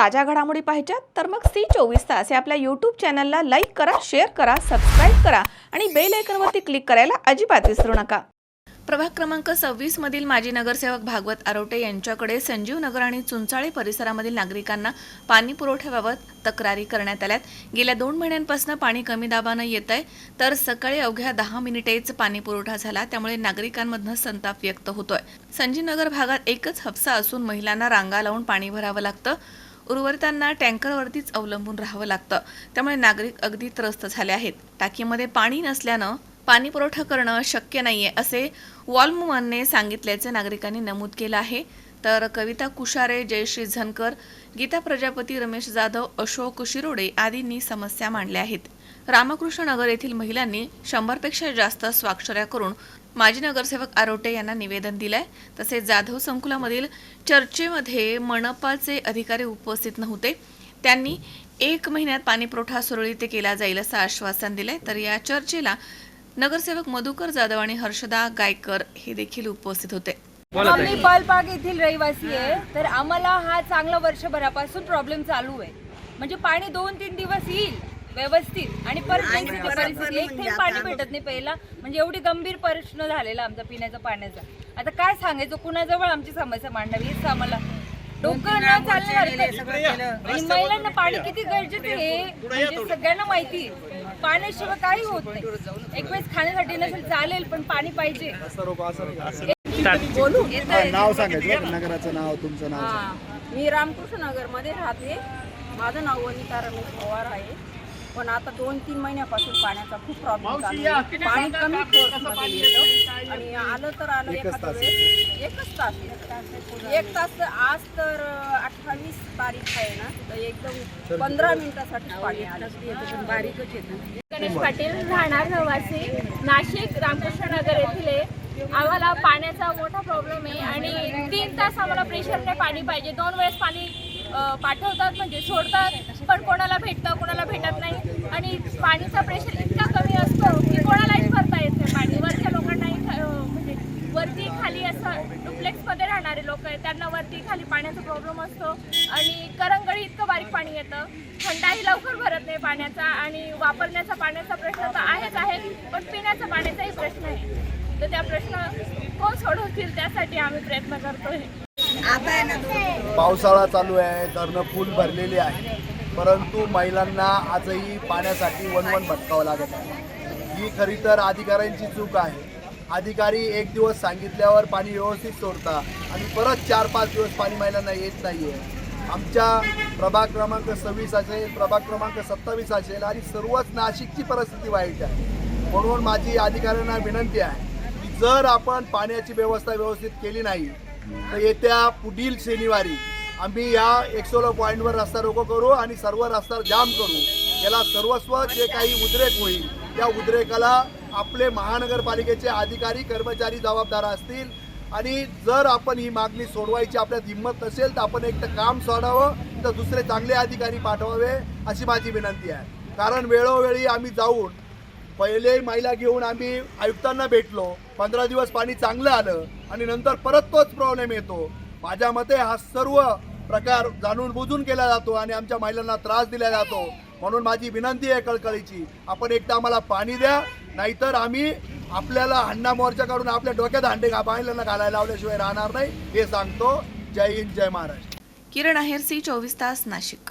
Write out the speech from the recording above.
ताज्या घडामोडी पाहिजेत तर मग सी चोवीस तास या आपल्या यूट्यूब चॅनलला लाईक करा शेअर करा सबस्क्राईब करा आणि बेल आयकनवरती क्लिक करायला अजिबात विसरू नका. प्रभाग क्रमांक सव्वीस मधील माजी नगरसेवक भागवत आरोटे यांच्याकडे संजीव नगर आणि चुंचाळे परिसरामधील नागरिकांना पाणी पुरवठ्याबाबत तक्रारी करण्यात आल्यात. गेल्या दोन महिन्यांपासून पाणी कमी दाबानं येत आहे तर सकाळी अवघ्या दहा मिनिटेच पाणी पुरवठा झाला त्यामुळे नागरिकांमधनं संताप व्यक्त होतोय. संजीव नगर भागात एकच हप्सा असून महिलांना रांगा लावून पाणी भरावं लागतं. उर्वरितांना टँकरवरतीच अवलंबून राहावं लागतं. त्यामुळे नागरिक अगदी त्रस्त झाले आहेत. टाकीमध्ये पाणी नसल्यानं पाणी पुरवठा करणं शक्य नाहीये असे वॉलमुमनने सांगितल्याचे नागरिकांनी नमूद केलं आहे. तर कविता कुशारे जयश्री झनकर गीता प्रजापती रमेश जाधव अशोक शिरोडे आदींनी समस्या मांडल्या आहेत. रामकृष्ण नगर येथील महिलांनी शंभरपेक्षा जास्त स्वाक्षऱ्या करून माजी नगरसेवक आरोटे यांना निवेदन दिलंय. तसेच जाधव संकुलामधील चर्चेमध्ये मनपाचे अधिकारी उपस्थित नव्हते. त्यांनी एक महिन्यात पाणीपुरवठा सुरळीत केला जाईल असं आश्वासन दिलंय. तर या चर्चेला नगरसेवक मधुकर जाधव आणि हर्षदा गायकर हे देखील उपस्थित होते. आम्ही पालबाग येथील रहिवासी आहे. तर आम्हाला हा चांगला वर्षभरापासून प्रॉब्लेम चालू आहे. म्हणजे पाणी दोन तीन दिवस येईल. व्यवस्थित. आणि परत जायची ती परिस्थिती एक थेंब पाणी भेटत नाही पहिला म्हणजे एवढी गंभीर प्रश्न झालेला आमचा पिण्याचा पाण्याचा. आता काय सांगायचं कुणाजवळ आमची समस्या मांडावी हेच आम्हाला. डोकं न चालणार आणि महिलांना पाणी किती गरजेचं आहे? म्हणजे सगळ्यांना माहिती आहे. पाण्याशिवाय काही होत नाही. एक वेळेस खाण्यासाठी नसेल चालेल पण पाणी पाहिजे. बोलू. हा, नाव सांगायचं? नगराचं नाव तुमचं नाव हा. मी रामकृष्ण नगरमध्ये राहते. माझं नाव वनिता रमेश पवार आहे. पण आता दोन तीन महिन्यापासून पाण्याचा खूप प्रॉब्लेम चालू आहे. पाणी कमी येतं. आणि आलं तर आलं एकच एखाद्या तास. वेळेस एकच तास एक तास तर आज तर अठ्ठावीस तारीख आहे ना तर एकदम पंधरा मिनिटासाठी पाणी आलं. बारीकच येतं. गणेश पाटील राहणार रहिवासी. नाशिक रामकृष्ण नगर येथील आहे. आम्हाला पाण्याचा मोठा प्रॉब्लेम आहे आणि तीन तास आम्हाला प्रेशरने पाणी पाहिजे. दोन वेळेस पाणी अ, पाठवतात म्हणजे सोडतात पण कोणाला भेटतं कोणाला पाणीचा प्रेशर इतका कमी असतो की कोणालाही भरता येत नाही पाणी. वरच्या लोकांनाही म्हणजे वरती खाली असं डुप्लेक्समध्ये राहणारे लोक आहेत. त्यांना वरती खाली पाण्याचा प्रॉब्लेम असतो. आणि करंगळी इतकं बारीक पाणी येतं. थंडाही लवकर भरत नाही पाण्याचा आणि वापरण्याचा पाण्याचा प्रश्न तर आहेच आहे पण पिण्याचा पाण्याचाही प्रश्न आहे. तर त्या प्रश्न कोण सोडवतील त्यासाठी आम्ही प्रयत्न करतोय. पावसाळा चालू आहे. धरणं फुल भरलेली आहे. परंतु महिलांना आजही पाण्यासाठी वनवन भटकावं लागत आहे. ही खरी तर अधिकाऱ्यांची चूक आहे. अधिकारी एक दिवस सांगितल्यावर पाणी व्यवस्थित सोडता आणि परत चार पाच दिवस पाणी महिलांना येत नाही आहे आमच्या प्रभाग क्रमांक सव्वीस असेल प्रभाग क्रमांक सत्तावीस असेल आणि सर्वच नाशिकची परिस्थिती वाईट आहे. म्हणून माझी अधिकाऱ्यांना विनंती आहे की जर आपण पाण्याची व्यवस्था व्यवस्थित केली नाही तर येत्या पुढील शनिवारी आम्ही या एक्सोलो पॉईंटवर रस्ता रोको करू आणि सर्व रस्ता जाम करू. याला सर्वस्व जे काही उद्रेक होईल त्या उद्रेकाला आपले महानगरपालिकेचे अधिकारी कर्मचारी जबाबदार असतील. आणि जर आपण ही मागणी सोडवायची आपल्यात हिंमत नसेल तर आपण एक तर काम सोडावं तर दुसरे चांगले अधिकारी पाठवावे अशी माझी विनंती आहे. कारण वेळोवेळी आम्ही जाऊन पहिले महिला घेऊन आम्ही आयुक्तांना भेटलो. पंधरा दिवस पाणी चांगलं आलं आणि नंतर परत तोच प्रॉब्लेम येतो. माझ्या मते हा सर्व प्रकार जाणून बुजून केला जातो आणि आमच्या महिलांना त्रास दिला जातो. म्हणून माझी विनंती आहे कळकळीची आपण एकदा आम्हाला पाणी द्या नाहीतर आम्ही आपल्याला हंडा मोर्चाकडून आपल्या डोक्यात हांडे घा महिलांना घालायला लावल्याशिवाय राहणार नाही हे सांगतो. जय हिंद जय महाराष्ट्र. किरण आहेर सी चोवीस तास नाशिक.